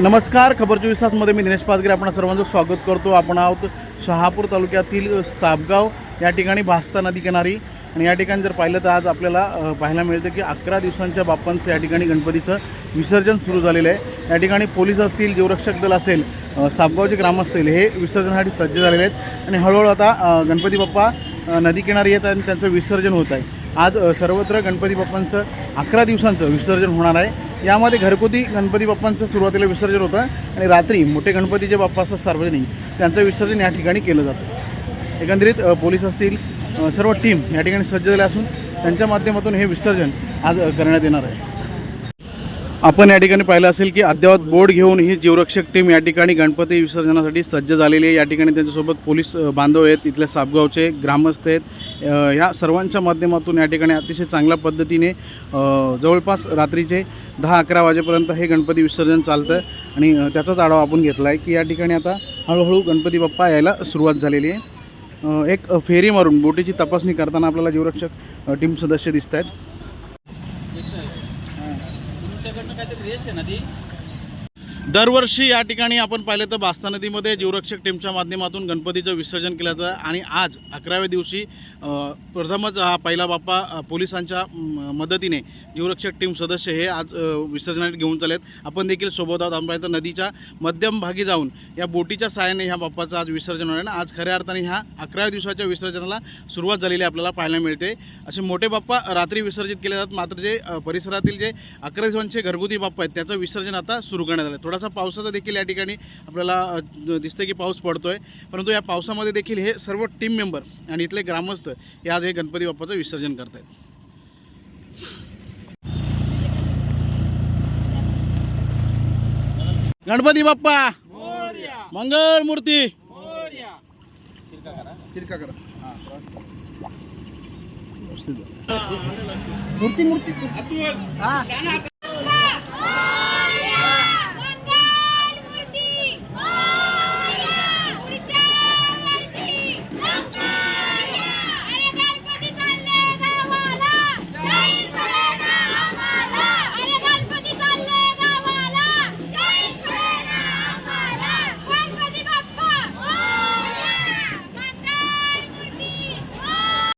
नमस्कार खबर चोवीस तासमध्ये मी दिनेश पाचगिरे. आपण सर्वांचं स्वागत करतो. आपण आहोत शहापूर तालुक्यातील सापगाव या ठिकाणी भास्ता नदी किनारी. आणि या ठिकाणी जर पाहिलं तर आज आपल्याला पाहायला मिळतं की अकरा दिवसांच्या बाप्पांचं या ठिकाणी गणपतीचं विसर्जन सुरू झालेलं आहे. या ठिकाणी पोलीस असतील जीवरक्षक दल असेल साबगावचे सापगावचे ग्राम असतील हे विसर्जनासाठी सज्ज झालेले आहेत. आणि हळूहळू आता गणपती बाप्पा नदी किनारी येत आणि त्यांचं विसर्जन होत आहे. आज सर्वत्र गणपती बाप्पांचं अकरा दिवसांचं विसर्जन होणार आहे. यामध्ये घरगुती गणपती बाप्पांचं सुरुवातीला विसर्जन होतं आणि रात्री मोठे गणपती जे बाप्पा असतात सार्वजनिक त्यांचं विसर्जन या ठिकाणी केलं जातं. एकंदरीत पोलीस असतील सर्व टीम या ठिकाणी सज्ज झाल्या असून त्यांच्या माध्यमातून हे विसर्जन आज करण्यात येणार आहे. आपण या ठिकाणी पाहिलं असेल की अद्ययावत बोर्ड घेऊन ही जीवरक्षक टीम या ठिकाणी गणपती विसर्जनासाठी सज्ज झालेली आहे. या ठिकाणी त्यांच्यासोबत पोलीस बांधव आहेत. इथल्या सापगावचे ग्रामस्थ आहेत. ह्या सर्वांच्या माध्यमातून या ठिकाणी अतिशय चांगल्या पद्धतीने जवळपास रात्रीचे दहा अकरा वाजेपर्यंत हे गणपती विसर्जन चालतं आणि त्याचाच आढावा आपण घेतला आहे की या ठिकाणी आता हळूहळू गणपती बाप्पा यायला सुरुवात झालेली आहे. एक फेरी मारून बोटीची तपासणी करताना आपल्याला जीवरक्षक टीम सदस्य दिसत आहेत दरवर्षी या ठिकाणी आपण पाहिलं तर बास्ता नदीमध्ये जीवरक्षक टीमच्या माध्यमातून गणपतीचं विसर्जन केलं जातं आणि आज अकराव्या दिवशी प्रथमच हा पहिला बाप्पा पोलिसांच्या मदतीने जीवरक्षक टीम सदस्य हे आज विसर्जनात घेऊन घेऊन चालेत आपण देखील सोबत आहोत. आपण पाहिलं तर नदीच्या मध्यम भागी जाऊन या बोटीच्या सहाय्याने ह्या बाप्पाचं आज विसर्जन होणार आहे. आज खऱ्या अर्थाने ह्या अकराव्या दिवसाच्या विसर्जनाला सुरुवात झालेली आपल्याला पाहायला मिळते. असे मोठे बाप्पा रात्री विसर्जित केले जातात. मात्र जे परिसरातील जे अकरा दिवसांचे घरगुती बाप्पा आहेत त्याचं विसर्जन आता सुरू करण्यात आलं थोडं थोडासा पावसाचा देखील या ठिकाणी आपल्याला दिसतं की पाऊस पडतोय. परंतु या पावसामध्ये देखील हे सर्व टीम मेंबर आणि इथले ग्रामस्थ हे आज हे गणपती बाप्पाचं विसर्जन करत आहेत गणपती बाप्पा! मंगळ मूर्ती! मूर्ती मूर्ती